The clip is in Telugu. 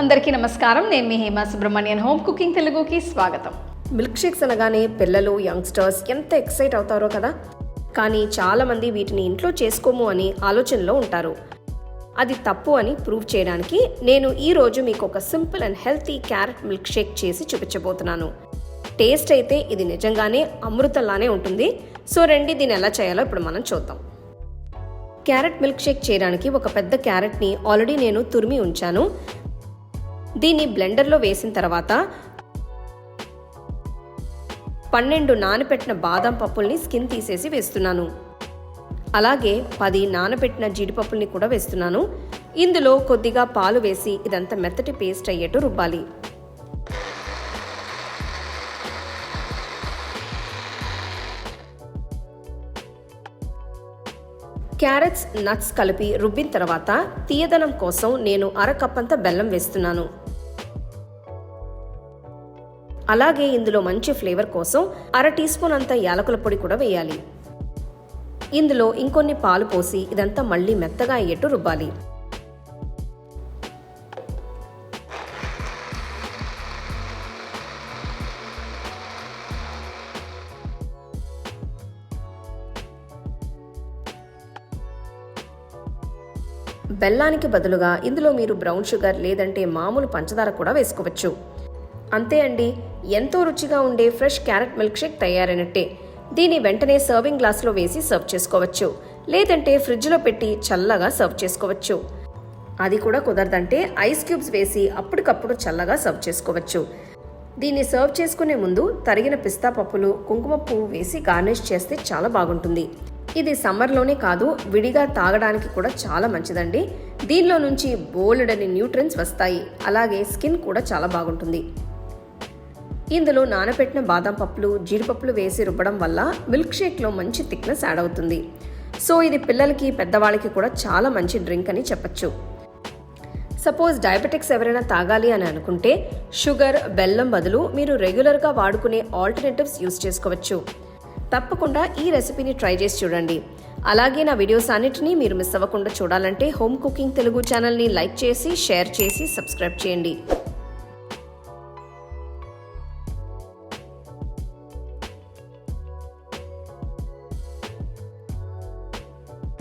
అందరికీ నమస్కారం. నేను మీ హేమా సుబ్రహ్మణ్యన్. హోమ్ కుకింగ్ తెలుగుకి స్వాగతం. మిల్క్ షేక్స్ అనగానే పిల్లలు యంగ్స్టర్స్ ఎంత ఎక్సైట్ అవుతారో కదా? కానీ చాలామంది వీటిని ఇంట్లో చేసుకోము అని ఆలోచనలో ఉంటారు. అది తప్పు అని ప్రూవ్ చేయడానికి నేను ఈరోజు మీకు ఒక simple and healthy carrot milkshake చేసి చూపించబోతున్నాను. టేస్ట్ అయితే ఇది నిజంగానే అమృతంలానే ఉంటుంది. సో రండి దీన్ని ఎలా చేయాలో ఇప్పుడు మనం చూద్దాం. క్యారెట్ మిల్క్ షేక్ చేయడానికి ఒక పెద్ద క్యారెట్ని ఆల్రెడీ నేను తురిమి ఉంచాను. దీన్ని బ్లెండర్లో వేసిన తర్వాత పన్నెండు నానబెట్టిన బాదం పప్పుల్ని స్కిన్ తీసేసి వేస్తున్నాను. అలాగే పది నానబెట్టిన జీడిపప్పుల్ని కూడా వేస్తున్నాను. ఇందులో కొద్దిగా పాలు వేసి ఇదంతా మెత్తటి పేస్ట్ అయ్యేట్టు రుబ్బాలి. క్యారెట్స్ నట్స్ కలిపి రుబ్బిన తర్వాత తీయదనం కోసం నేను అరకప్పంత బెల్లం వేస్తున్నాను. అలాగే ఇందులో మంచి ఫ్లేవర్ కోసం అర టీ స్పూన్ అంత యాలకుల పొడి కూడా వేయాలి. ఇందులో ఇంకొన్ని పాలు పోసి ఇదంతా మళ్ళీ మెత్తగా అయ్యేట్టు రుబ్బాలి. బెల్లానికి బదులుగా ఇందులో మీరు బ్రౌన్ షుగర్ లేదంటే మామూలు పంచదార కూడా వేసుకోవచ్చు. అంతే అండి ఎంతో రుచిగా ఉండే ఫ్రెష్ క్యారెట్ మిల్క్ షేక్ తయారైనట్టే. దీన్ని వెంటనే సర్వింగ్ గ్లాస్లో వేసి సర్వ్ చేసుకోవచ్చు. లేదంటే ఫ్రిడ్జ్లో పెట్టి చల్లగా సర్వ్ చేసుకోవచ్చు. అది కూడా కుదరదంటే ఐస్ క్యూబ్స్ వేసి అప్పటికప్పుడు చల్లగా సర్వ్ చేసుకోవచ్చు. దీన్ని సర్వ్ చేసుకునే ముందు తరిగిన పిస్తా పప్పులు కుంకుమ పువ్వు వేసి గార్నిష్ చేస్తే చాలా బాగుంటుంది. ఇది సమ్మర్లోనే కాదు విడిగా తాగడానికి కూడా చాలా మంచిదండి. దీనిలో నుంచి బోలెడని న్యూట్రియన్స్ వస్తాయి. అలాగే స్కిన్ కూడా చాలా బాగుంటుంది. ఇందులో నానబెట్టిన బాదం పప్పులు జీడిపప్పులు వేసి రుబ్బడం వల్ల మిల్క్ షేక్లో మంచి థిక్నెస్ యాడ్ అవుతుంది. సో ఇది పిల్లలకి పెద్దవాళ్ళకి కూడా చాలా మంచి డ్రింక్ అని చెప్పచ్చు. సపోజ్ డయాబెటిక్స్ ఎవరైనా తాగాలి అని అనుకుంటే షుగర్ బెల్లం బదులు మీరు రెగ్యులర్గా వాడుకునే ఆల్టర్నేటివ్స్ యూస్ చేసుకోవచ్చు. తప్పకుండా ఈ రెసిపీని ట్రై చేసి చూడండి. అలాగే నా వీడియోస్ అన్నిటినీ మీరు మిస్ అవ్వకుండా చూడాలంటే హోమ్ కుకింగ్ తెలుగు ఛానల్ని లైక్ చేసి షేర్ చేసి సబ్స్క్రైబ్ చేయండి.